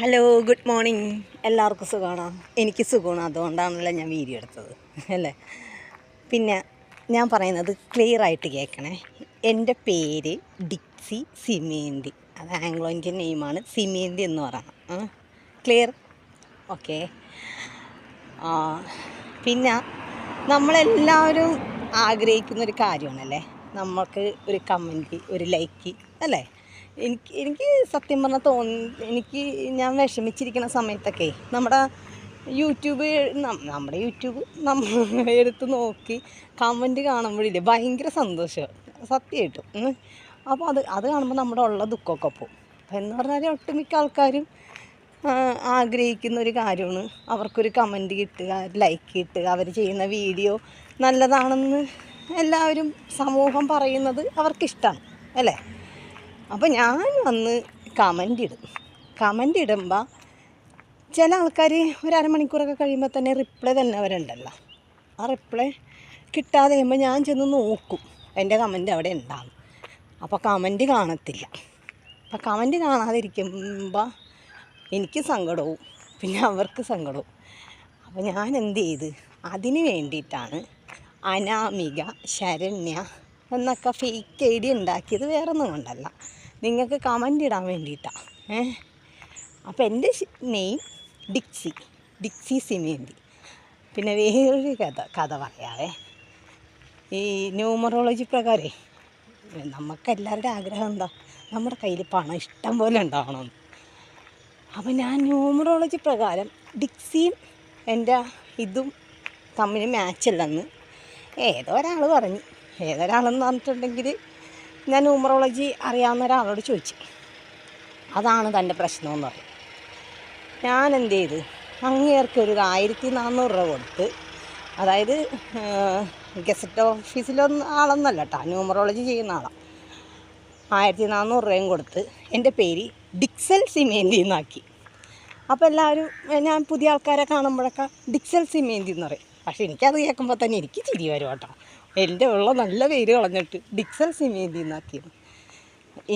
Hello good morning എല്ലാവർക്കും സുഖമാണോ? എനിക്ക് സുഖമാണ്. അതുകൊണ്ടാണല്ലോ ഞാൻ വീഡിയോ എടുത്തത്. അല്ലേ? പിന്നെ ഞാൻ പറയുന്നത് ക്ലിയർ ആയിട്ട് കേൾക്കണേ. എന്റെ പേര് ഡിക്സി സിമേന്തി. അത് ആംഗ്ലോ ഇന്ത്യൻ നെയിമാണ് സിമേന്തി എന്ന് പറയണം. ക്ലിയർ ഓക്കെ പിന്നെ നമ്മളെല്ലാവരും ആഗ്രഹിക്കുന്ന ഒരു കാര്യമാണല്ലേ? നമുക്ക് ഒരു കമന്റ് ഒരു ലൈക്ക് അല്ലേ? എനിക്ക് എനിക്ക് സത്യം പറഞ്ഞാൽ തോന്നി എനിക്ക് ഞാൻ വിഷമിച്ചിരിക്കുന്ന സമയത്തൊക്കെ നമ്മുടെ യൂട്യൂബ് നമ്മുടെ യൂട്യൂബ് നമ്മൾ എടുത്ത് നോക്കി കമന്റ് കാണുമ്പോഴില്ലേ ഭയങ്കര സന്തോഷം. സത്യമായിട്ടും. അപ്പോൾ അത് അത് കാണുമ്പോൾ നമ്മുടെ ഉള്ള ദുഃഖമൊക്കെ പോകും അപ്പം എന്ന് പറഞ്ഞാൽ ഒട്ടുമിക്ക ആൾക്കാരും ആഗ്രഹിക്കുന്ന ഒരു കാര്യമാണ്. അവർക്കൊരു കമന്റ് കിട്ടുക ലൈക്ക് കിട്ടുക അവർ ചെയ്യുന്ന വീഡിയോ നല്ലതാണെന്ന് എല്ലാവരും സമൂഹം പറയുന്നത് അവർക്കിഷ്ടമാണ് അല്ലേ? അപ്പോൾ ഞാൻ വന്ന് കമന്റ് ഇടും. കമന്റ് ഇടുമ്പോൾ ചില ആൾക്കാർ ഒരു അരമണിക്കൂറൊക്കെ കഴിയുമ്പോൾ തന്നെ റിപ്ലൈ തന്നെ അവരുണ്ടല്ലോ. ആ റിപ്ലൈ കിട്ടാതെ കഴിയുമ്പോൾ ഞാൻ ചെന്ന് നോക്കും എന്റെ കമന്റ് അവിടെ ഉണ്ടാകും അപ്പോൾ കമന്റ് കാണത്തില്ല. അപ്പോൾ കമന്റ് കാണാതിരിക്കുമ്പോൾ എനിക്ക് സങ്കടവും പിന്നെ അവർക്ക് സങ്കടവും. അപ്പോൾ ഞാൻ എന്ത് ചെയ്ത്? അതിന് വേണ്ടിയിട്ടാണ് അനാമിക ശരണ്യ എന്നൊക്കെ ഫേക്ക് ഐ ഡി ഉണ്ടാക്കിയത് വേറെ ഒന്നും കൊണ്ടല്ല. നിങ്ങൾക്ക് കമന്റ് ഇടാൻ വേണ്ടിയിട്ടാണ് ഏ? അപ്പോൾ എന്റെ നെയിം ഡിക്സി ഡിക്സി സിമേന്തി പിന്നെ വേറൊരു കഥ കഥ പറയാവേ. ഈ ന്യൂമറോളജി പ്രകാരേ നമുക്കെല്ലാവരുടെ ആഗ്രഹം എന്താ? നമ്മുടെ കയ്യിൽ പണം ഇഷ്ടം പോലെ ഉണ്ടാവണമെന്ന് അപ്പം ഞാൻ ന്യൂമറോളജി പ്രകാരം ഡിക്സിയും എന്റെ ഇതും തമ്മിൽ മാച്ചല്ലെന്ന് ഏതോ ഒരാൾ പറഞ്ഞു. ഏതൊരാളെന്ന് പറഞ്ഞിട്ടുണ്ടെങ്കിൽ ഞാൻ ന്യൂമറോളജി അറിയാവുന്ന ഒരാളോട് ചോദിച്ചു. അതാണ് തന്റെ പ്രശ്നമെന്ന് പറയും ഞാൻ എന്ത് ചെയ്ത്? അങ്ങേർക്ക് ഒരു ആയിരത്തി നാനൂറ് രൂപ കൊടുത്ത് അതായത് ഗസറ്റ് ഓഫീസിലൊന്നും ആളൊന്നല്ല കേട്ടോ ന്യൂമറോളജി ചെയ്യുന്ന ആളാണ് ആയിരത്തി നാനൂറ് രൂപയും കൊടുത്ത് എന്റെ പേര് ഡിക്സൽ സിമേന്തി എന്നാക്കി അപ്പോൾ എല്ലാവരും ഞാൻ പുതിയ ആൾക്കാരെ കാണുമ്പോഴൊക്കെ ഡിക്സൽ സിമേന്തി എന്ന് പറയും. പക്ഷേ എനിക്കത് കേൾക്കുമ്പോൾ തന്നെ എനിക്ക് ചിരി വരും കേട്ടോ. എന്റെ ഉള്ള നല്ല പേര് കളഞ്ഞിട്ട് ഡിക്സൽ സിമേന്തി എന്നാക്കിയത്.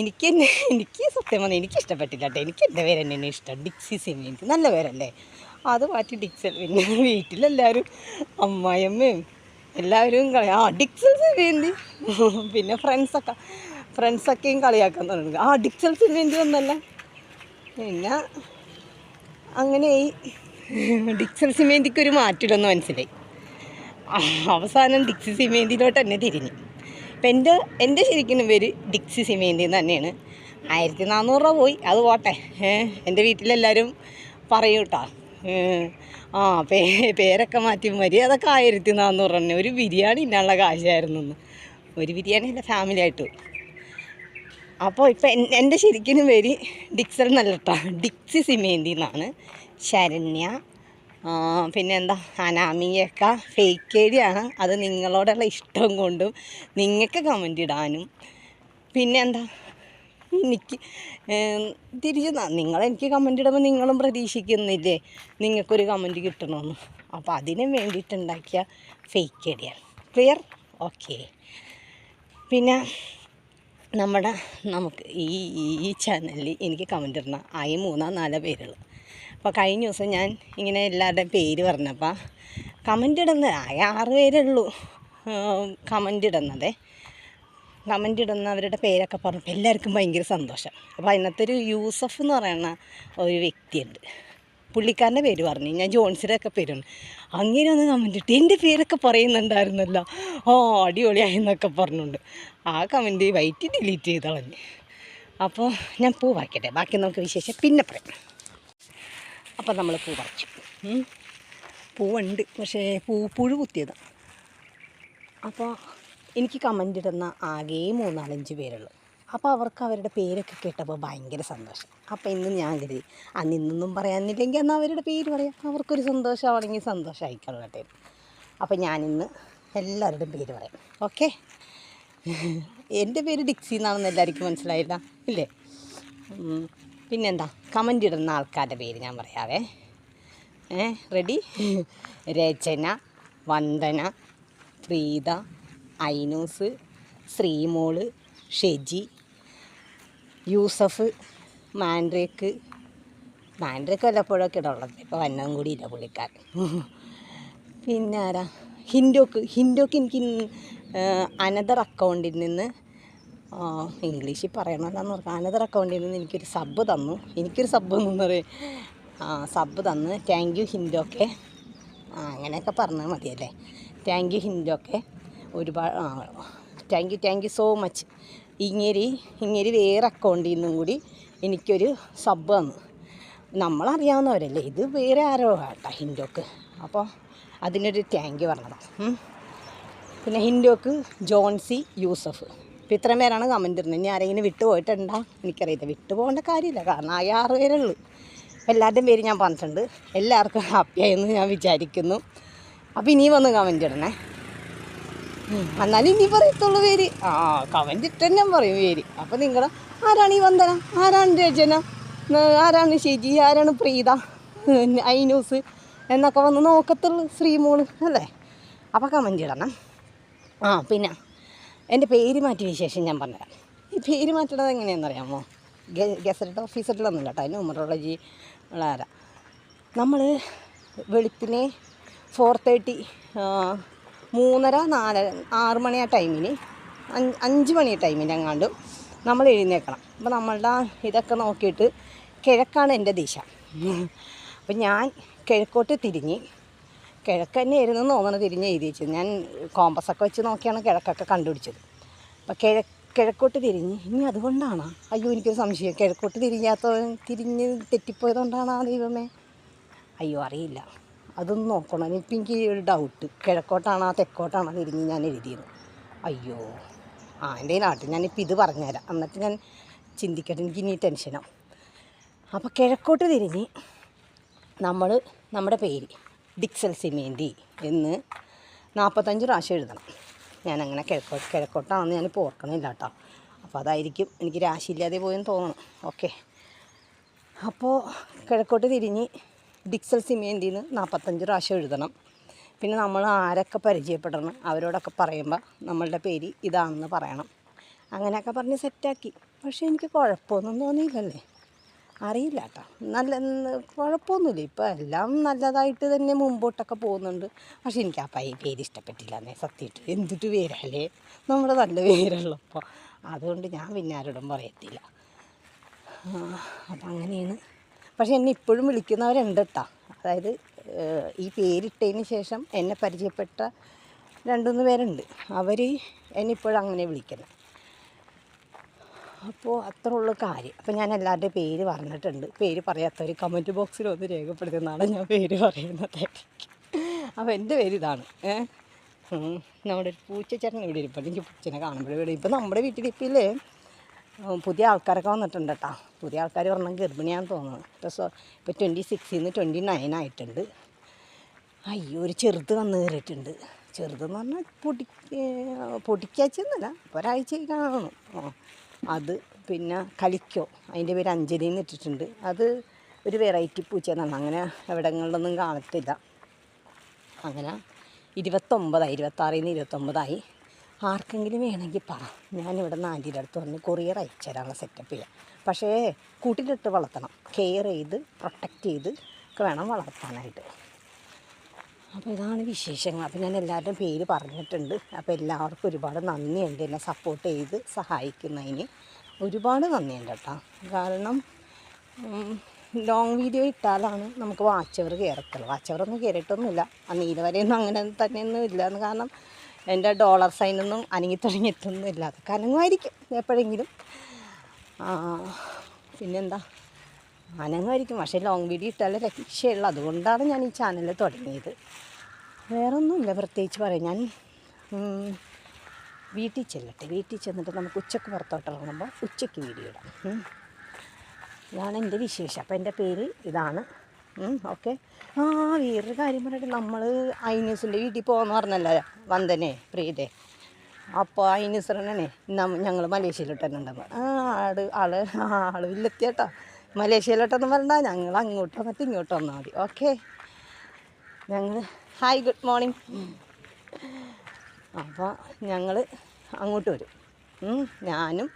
എനിക്ക് തന്നെ എനിക്ക് സത്യം പറഞ്ഞാൽ എനിക്ക് ഇഷ്ടപ്പെട്ടില്ല കേട്ടോ. എനിക്ക് എന്റെ പേര് തന്നെ ഇഷ്ടം. ഡിക്സി സിമേന്തി. നല്ല പേരല്ലേ? അത് മാറ്റി ഡിക്സൽ പിന്നെ വീട്ടിലെല്ലാവരും അമ്മായിയമ്മയും എല്ലാവരും കളി ആ ഡിക്സൽ സിമേന്തി. പിന്നെ ഫ്രണ്ട്സൊക്കെ ഫ്രണ്ട്സൊക്കെയും കളിയാക്കാൻ തുടങ്ങി. ആ ഡിക്സൽ സിമേന്തി ഒന്നല്ല പിന്നെ അങ്ങനെയായി. ഡിക്സൽ സിമേന്തിക്ക് ഒരു മാറ്റില്ലെന്ന് മനസ്സിലായി. അവസാനം ഡിക്സി സിമേന്തിയിലോട്ട് തന്നെ തിരിഞ്ഞു. അപ്പം എന്റെ എന്റെ ശരിക്കും പേര് ഡിക്സി സിമേന്തി തന്നെയാണ്. ആയിരത്തി നാനൂറ് രൂപ പോയി. അത് പോട്ടെ. എന്റെ വീട്ടിലെല്ലാവരും പറയൂ കേട്ടോ ആ പേ പേരൊക്കെ മാറ്റി. മതി അതൊക്കെ ആയിരത്തി നാനൂറ് തന്നെ. ഒരു ബിരിയാണി ഇന്നാനുള്ള കാശായിരുന്നു എന്ന് ഒരു ബിരിയാണി എന്റെ ഫാമിലി ആയിട്ട് അപ്പോൾ ഇപ്പം എൻ- എന്റെ ശരിക്കും പേര് ഡിക്സർ നല്ല കേട്ടോ ഡിക്സി സിമേന്തി എന്നാണ്. ശരണ്യ ആ, പിന്നെ എന്താ അനാമിയൊക്കെ ഫേക്ക് ഐഡിയാണ് അത് നിങ്ങളോടുള്ള ഇഷ്ടം കൊണ്ടും നിങ്ങൾക്ക് കമന്റ് ഇടാനും. പിന്നെന്താ? എനിക്ക് തിരിച്ച് നിങ്ങളെനിക്ക് കമന്റ് ഇടുമ്പോൾ നിങ്ങളും പ്രതീക്ഷിക്കുന്നില്ലേ? നിങ്ങൾക്കൊരു കമന്റ് കിട്ടണമെന്ന് അപ്പോൾ അതിന് വേണ്ടിയിട്ടുണ്ടാക്കിയ ഫേക്ക് ഐഡിയാണ് ക്ലിയർ ഓക്കെ പിന്നെ നമ്മുടെ നമുക്ക് ഈ ഈ ചാനലിൽ എനിക്ക് കമന്റ് ഇടണം ആയി മൂന്നോ നാലോ പേരുള്ളൂ അപ്പോൾ കഴിഞ്ഞ ദിവസം ഞാൻ ഇങ്ങനെ എല്ലാവരുടെയും പേര് പറഞ്ഞപ്പോൾ കമന്റ് ഇടുന്നത് ആറ് പേരേ ഉള്ളൂ കമന്റ് ഇടുന്നതേ. കമന്റ് ഇടുന്നവരുടെ പേരൊക്കെ പറഞ്ഞപ്പോൾ എല്ലാവർക്കും ഭയങ്കര സന്തോഷം. അപ്പോൾ അതിനകത്ത് ഒരു യൂസഫ് എന്ന് പറയുന്ന ഒരു വ്യക്തിയുണ്ട്. പുള്ളിക്കാരന്റെ പേര് പറഞ്ഞു ഞാൻ ജോൺസിന്റെ ഒക്കെ പേര് പറഞ്ഞു അങ്ങനെ ഒന്ന് കമന്റ് ഇട്ട് എന്റെ പേരൊക്കെ പറയുന്നുണ്ടായിരുന്നല്ലോ. ഓ അടിപൊളിയായി എന്നൊക്കെ പറഞ്ഞുകൊണ്ട് ആ കമന്റ് വൈറ്റ് ഡിലീറ്റ് ചെയ്ത് കളഞ്ഞ് അപ്പോൾ ഞാൻ പൂവാക്കട്ടെ ബാക്കി നമുക്ക് വിശേഷം. പിന്നെ പറയാം. അപ്പം നമ്മൾ പൂ പറിച്ചു. പൂവുണ്ട്. പക്ഷേ പൂ പുഴു കുത്തിയതാണ് അപ്പോൾ എനിക്ക് കമന്റ് ഇടുന്ന ആകെ മൂന്നാലഞ്ച് പേരുള്ളൂ. അപ്പോൾ അവർക്ക് അവരുടെ പേരൊക്കെ കേട്ടപ്പോൾ ഭയങ്കര സന്തോഷം. അപ്പോൾ ഇന്ന് ഞാൻ കരുതി അന്ന് ഇന്നൊന്നും പറയാനില്ലെങ്കിൽ എന്നാൽ അവരുടെ പേര് പറയാം. അവർക്കൊരു സന്തോഷമാണെങ്കിൽ സന്തോഷമായിക്കൊള്ളട്ടെ അപ്പോൾ ഞാനിന്ന് എല്ലാവരുടെയും പേര് പറയാം. ഓക്കെ? എന്റെ പേര് ഡിക്സി എന്നാണെന്ന് എല്ലാവർക്കും മനസ്സിലായില്ല. ഇല്ലേ. പിന്നെന്താ? കമന്റ് ഇടുന്ന ആൾക്കാരുടെ പേര് ഞാൻ പറയാവേ. Ready Rachana Vandana Preetha Ainus Sreemol Sheji Yusuf Mandrake. Mandrake വല്ലപ്പോഴൊക്കെ ഇടുള്ളത് ഇപ്പോൾ വന്നതും കൂടി ഇല്ല പുള്ളിക്കാർ പിന്നെ ആരാ ഹിൻഡോക്ക് ഹിൻഡോക്ക് എനിക്ക് അനദർ അക്കൗണ്ടിൽ നിന്ന് ഇംഗ്ലീഷിൽ പറയണമെന്ന് പറഞ്ഞു. അനദർ അക്കൗണ്ടിൽ നിന്ന് എനിക്കൊരു സബ് തന്നു. എനിക്കൊരു സബ് എന്ന് പറയും. സബ് തന്ന്. താങ്ക് യു ഹിൻഡോക്കെ അങ്ങനെയൊക്കെ പറഞ്ഞാൽ മതിയല്ലേ? താങ്ക് യു ഹിൻഡോക്കെ ഒരുപാട് thank you thank you so much ഇങ്ങേരി ഇങ്ങേരി വേറെ അക്കൗണ്ടിൽ നിന്നും കൂടി എനിക്കൊരു സബ് തന്നു. നമ്മളറിയാവുന്നവരല്ലേ? ഇത് വേറെ ആരോ കേട്ടോ ഹിൻഡോക്ക് അപ്പോൾ അതിനൊരു താങ്ക് യു പറഞ്ഞതാണ്. പിന്നെ ഹിൻഡോക്ക് ജോൺസി യൂസഫ്. ഇപ്പം ഇത്രയും പേരാണ് കമന്റ് ഇരുന്നത് ഇനി ആരെങ്കിലും വിട്ടു പോയിട്ടുണ്ടോ എനിക്കറിയില്ല വിട്ടു പോകേണ്ട കാര്യമില്ല. കാരണം ആ ആറ് പേരേ ഉള്ളൂ. അപ്പം എല്ലാവരുടെയും പേര് ഞാൻ പറഞ്ഞിട്ടുണ്ട്. എല്ലാവർക്കും ഹാപ്പിയായെന്ന് ഞാൻ വിചാരിക്കുന്നു. അപ്പോൾ ഇനിയും വന്ന് കമന്റ് ഇടണേ. എന്നാലും ഇനി പറയത്തുള്ളൂ പേര്. ആ കമന്റ് ഇട്ടന്നെ പറയും പേര്. അപ്പോൾ നിങ്ങൾ ആരാണ് ഈ വന്ദന? ആരാണ് രചന? ആരാണ് ഷിജി ആരാണ് പ്രീത? I news? എന്നൊക്കെ വന്ന് നോക്കത്തുള്ളൂ ശ്രീമോൾ അല്ലേ? അപ്പോൾ കമന്റ് ഇടണം. ആ പിന്നെ. എന്റെ പേര് മാറ്റിയ ശേഷം ഞാൻ പറഞ്ഞുതരാം. ഈ പേര് മാറ്റണത് എങ്ങനെയാണെന്നറിയാമോ ഗസറ്റ് ഓഫീസറിലൊന്നുമില്ല കേട്ടോ. അതിന് ന്യൂമറോളജി ഉള്ള ആരാ. നമ്മൾ വെളുപ്പിനെ ഫോർ തേർട്ടി മൂന്നര നാല് ആറ് മണി ആ ടൈമിന് അഞ്ച് മണി ടൈമിന് എങ്ങാണ്ടും നമ്മൾ എഴുന്നേക്കണം അപ്പോൾ നമ്മളുടെ ഇതൊക്കെ നോക്കിയിട്ട് കിഴക്കാണ് എന്റെ ദിശ. അപ്പം ഞാൻ കിഴക്കോട്ട് തിരിഞ്ഞ് കിഴക്ക് തന്നെയായിരുന്നു എന്ന് തോന്നണം തിരിഞ്ഞ് എഴുതി വെച്ചത് ഞാൻ കോമ്പസൊക്കെ വെച്ച് നോക്കിയാണ് കിഴക്കൊക്കെ കണ്ടുപിടിച്ചത്. അപ്പോൾ കിഴ കിഴക്കോട്ട് തിരിഞ്ഞ്. ഇനി അതുകൊണ്ടാണോ? അയ്യോ എനിക്കൊരു സംശയം. കിഴക്കോട്ട് തിരിഞ്ഞാത്ത തിരിഞ്ഞ് തെറ്റിപ്പോയതുകൊണ്ടാണോ ദൈവമേ? അയ്യോ അറിയില്ല. അതൊന്ന് നോക്കണം. ഇപ്പം എനിക്ക് ഒരു ഡൗട്ട് കിഴക്കോട്ടാണോ തെക്കോട്ടാണോ തിരിഞ്ഞ് ഞാൻ എഴുതിയത്. അയ്യോ. ആ എന്റെ നാട്ടിൽ ഞാനിപ്പോൾ ഇത് പറഞ്ഞുതരാം. എന്നിട്ട് ഞാൻ ചിന്തിക്കട്ടെ. എനിക്ക് ഇനി ടെൻഷനാണ് അപ്പോൾ കിഴക്കോട്ട് തിരിഞ്ഞ് നമ്മൾ നമ്മുടെ പേര് ഡിക്സൽ സിമേന്തി എന്ന് നാൽപ്പത്തഞ്ച് പ്രാവശ്യം എഴുതണം. ഞാനങ്ങനെ കിഴക്കോ കിഴക്കോട്ടാണെന്ന് ഞാനിപ്പോൾ ഓർക്കണില്ല കേട്ടോ. അപ്പോൾ അതായിരിക്കും എനിക്ക് രാശിയില്ലാതെ പോയെന്ന് തോന്നണം. ഓക്കെ. അപ്പോൾ കിഴക്കോട്ട് തിരിഞ്ഞ് ഡിക്സൽ സിമേന്തിന്ന് നാൽപ്പത്തഞ്ച് പ്രാവശ്യം എഴുതണം. പിന്നെ നമ്മൾ ആരൊക്കെ പരിചയപ്പെടണം അവരോടൊക്കെ പറയുമ്പോൾ നമ്മളുടെ പേര് ഇതാണെന്ന് പറയണം. അങ്ങനെയൊക്കെ പറഞ്ഞ് സെറ്റാക്കി പക്ഷേ എനിക്ക് കുഴപ്പമൊന്നും തോന്നിയില്ലല്ലേ? അറിയില്ല കേട്ടോ നല്ല ന്ന് കുഴപ്പമൊന്നുമില്ല. ഇപ്പോൾ എല്ലാം നല്ലതായിട്ട് തന്നെ മുമ്പോട്ടൊക്കെ പോകുന്നുണ്ട്. പക്ഷെ എനിക്ക് ആ പൈ പേര് ഇഷ്ടപ്പെട്ടില്ല എന്നേ സത്യമായിട്ട്. എന്തിട്ട് പേരല്ലേ? നമ്മുടെ നല്ല പേരുള്ളപ്പോൾ അതുകൊണ്ട് ഞാൻ പിന്നെ ആരോടും പറയത്തില്ല. അപ്പം അങ്ങനെയാണ് പക്ഷെ എന്നെ ഇപ്പോഴും വിളിക്കുന്നവരുണ്ട് കേട്ടോ അതായത് ഈ പേരിട്ടതിന് ശേഷം എന്നെ പരിചയപ്പെട്ട രണ്ടുമൂന്ന് പേരുണ്ട്. അവർ എന്നെ ഇപ്പോഴും അങ്ങനെ വിളിക്കുന്നത് അപ്പോൾ അത്ര ഉള്ള കാര്യം. അപ്പോൾ ഞാൻ എല്ലാവരുടെയും പേര് പറഞ്ഞിട്ടുണ്ട്. പേര് പറയാത്തവർ കമന്റ് ബോക്സിൽ ഒന്ന് രേഖപ്പെടുത്തുന്നതാണ് ഞാൻ പേര് പറയുന്നത്. അപ്പോൾ എന്റെ പേര് ഇതാണ്. നമ്മുടെ ഒരു പൂച്ചച്ചേട്ടൻ ഇവിടെ ഇരിപ്പുണ്ട്. എനിക്ക് പൂച്ചനെ കാണുമ്പോഴേ ഇവിടെ ഇപ്പോൾ നമ്മുടെ വീട്ടിലിപ്പില്ലേ പുതിയ ആൾക്കാരൊക്കെ വന്നിട്ടുണ്ട് കേട്ടോ പുതിയ ആൾക്കാർ പറഞ്ഞാൽ ഗർഭിണിയാണെന്ന് തോന്നുന്നു. ഇപ്പോൾ സോ ഇപ്പോൾ ട്വന്റി സിക്സിൽ നിന്ന് ട്വന്റി നയൻ ആയിട്ടുണ്ട്. അയ്യോ ഒരു ചെറുത് വന്ന് കയറിയിട്ടുണ്ട്. ചെറുതെന്ന് പറഞ്ഞാൽ പൊടി പൊടിക്കാച്ചെന്നല്ല ഒരാഴ്ച ആ. അത് പിന്നെ കളിക്കോ അതിന്റെ പേര് അഞ്ജലി എന്ന് ഇട്ടിട്ടുണ്ട്. അത് ഒരു വെറൈറ്റി പൂച്ചയെന്നാണ് അങ്ങനെ എവിടങ്ങളിലൊന്നും കാണത്തില്ല. അങ്ങനെ ഇരുപത്തൊമ്പതായി ഇരുപത്താറിൽ നിന്ന് ഇരുപത്തൊമ്പതായി. ആർക്കെങ്കിലും വേണമെങ്കിൽ പറ. ഞാനിവിടെ നിന്ന് ആന്റീന്റെ അടുത്ത് വന്ന് കൊറിയർ അയച്ചു തരാനുള്ള സെറ്റപ്പ് ചെയ്യാം പക്ഷേ കൂട്ടിലിട്ട് വളർത്തണം. കെയർ ചെയ്ത് പ്രൊട്ടക്റ്റ് ചെയ്ത് ഒക്കെ വേണം വളർത്താനായിട്ട്. അപ്പോൾ ഇതാണ് വിശേഷങ്ങൾ. അപ്പോൾ ഞാൻ എല്ലാവരുടെയും പേര് പറഞ്ഞിട്ടുണ്ട്. അപ്പോൾ എല്ലാവർക്കും ഒരുപാട് നന്ദിയുണ്ട് എന്നെ സപ്പോർട്ട് ചെയ്ത് സഹായിക്കുന്നതിന്. ഒരുപാട് നന്ദിയുണ്ട് കേട്ടോ. കാരണം ലോങ് വീഡിയോ ഇട്ടാലാണ് നമുക്ക് വാച്ച് അവർ കയറത്തുള്ളൂ വാച്ച് അവറൊന്നും കയറിയിട്ടൊന്നുമില്ല ആ നീലവരെയൊന്നും അങ്ങനെ തന്നെയൊന്നും ഇല്ല കാരണം എന്റെ ഡോളർ സൈനൊന്നും അനങ്ങി തുടങ്ങിയിട്ടൊന്നും ഇല്ല അതൊക്കെ എപ്പോഴെങ്കിലും. പിന്നെന്താ? അനങ്ങുമായിരിക്കും പക്ഷേ ലോങ് വീഡിയോ ഇട്ടാലേ രക്ഷയുള്ളൂ. അതുകൊണ്ടാണ് ഞാൻ ഈ ചാനൽ തുടങ്ങിയത്. വേറെ ഒന്നുമില്ല പ്രത്യേകിച്ച് പറയാം. ഞാൻ വീട്ടിൽ ചെല്ലട്ടെ. വീട്ടിൽ ചെന്നിട്ട് നമുക്ക് ഉച്ചയ്ക്ക് പുറത്തോട്ട് ഇറങ്ങുമ്പോൾ ഉച്ചയ്ക്ക് വീഡിയോ ഇടാം. ഇതാണ് എന്റെ വിശേഷം. അപ്പോൾ എന്റെ പേര് ഇതാണ്. ഓക്കെ. ആ വേറൊരു കാര്യം പറഞ്ഞിട്ട് നമ്മൾ ഐന്യൂസിന്റെ വീട്ടിൽ പോകുമെന്ന് പറഞ്ഞല്ലോ വന്ദനെ പ്രീതേ. അപ്പോൾ ഐന്യൂസറിനെ ഞങ്ങൾ മലേഷ്യയിലോട്ടെന്നുണ്ടെന്ന് ആ ആട് ആൾ ആൾ വില്ലെത്തിയേട്ടാ. മലേഷ്യയിലോട്ടൊന്നും വരണ്ട. ഞങ്ങൾ അങ്ങോട്ടോ മറ്റേ ഇങ്ങോട്ട് വന്നാൽ മതി. ഓക്കെ. ഞങ്ങൾ ഹായ് ഗുഡ് മോർണിംഗ്. അപ്പോൾ ഞങ്ങൾ അങ്ങോട്ട് വരും. ഞാനും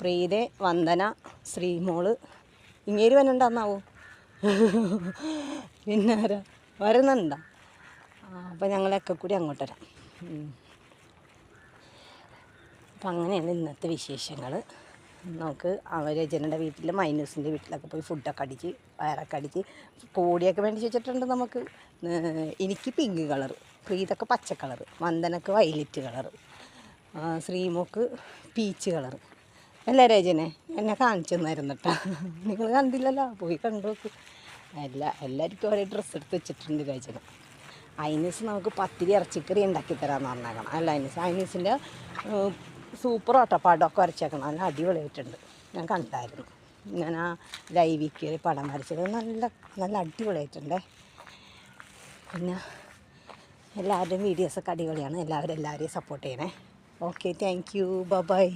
പ്രീതെ വന്ദന ശ്രീമോൾ. ഇങ്ങേര് വന്നുണ്ടെന്നാവോ പിന്നെ ആരാ? വരുന്നുണ്ടോ? അപ്പോൾ അപ്പം ഞങ്ങളൊക്കെ കൂടി അങ്ങോട്ട് വരാം. അപ്പം അങ്ങനെയാണ് ഇന്നത്തെ വിശേഷങ്ങൾ നമുക്ക് അവർ രചനയുടെ വീട്ടിൽ മൈനൂസിന്റെ വീട്ടിലൊക്കെ പോയി ഫുഡൊക്കെ അടിച്ച് വയറൊക്കെ അടിച്ച് കോടിയൊക്കെ മേടിച്ച് വെച്ചിട്ടുണ്ട് നമുക്ക്. എനിക്ക് പിങ്ക് കളർ പ്രീതൊക്കെ പച്ച കളർ വന്ദനക്ക് വയലറ്റ് കളർ ശ്രീമോക്ക് പീച്ച് കളർ അല്ല രചനെ എന്നെ കാണിച്ചു തന്നായിരുന്നു നിങ്ങൾ കണ്ടില്ലല്ലോ? പോയി കണ്ടു നോക്ക് എല്ലാ എല്ലാവർക്കും ഒരേ ഡ്രസ്സ് എടുത്ത് വെച്ചിട്ടുണ്ട് രചന അയിനീസ് നമുക്ക് പത്തിരി ഇറച്ചിക്കറി ഉണ്ടാക്കി തരാമെന്ന് പറഞ്ഞേക്കണം. അല്ല അയിനീസ് ഐനീസിന്റെ സൂപ്പർ ഓട്ടപ്പാടമൊക്കെ വരച്ചേക്കണം നല്ല അടിപൊളിയായിട്ടുണ്ട്. ഞാൻ കണ്ടായിരുന്നു. ഞാൻ ആ ലൈവിക്ക് പടം വരച്ചത് നല്ല നല്ല അടിപൊളിയായിട്ടുണ്ടേ. പിന്നെ എല്ലാവരുടെയും വീഡിയോസൊക്കെ അടിപൊളിയാണ്. എല്ലാവരും എല്ലാവരെയും സപ്പോർട്ട് ചെയ്യണേ. Okay thank you by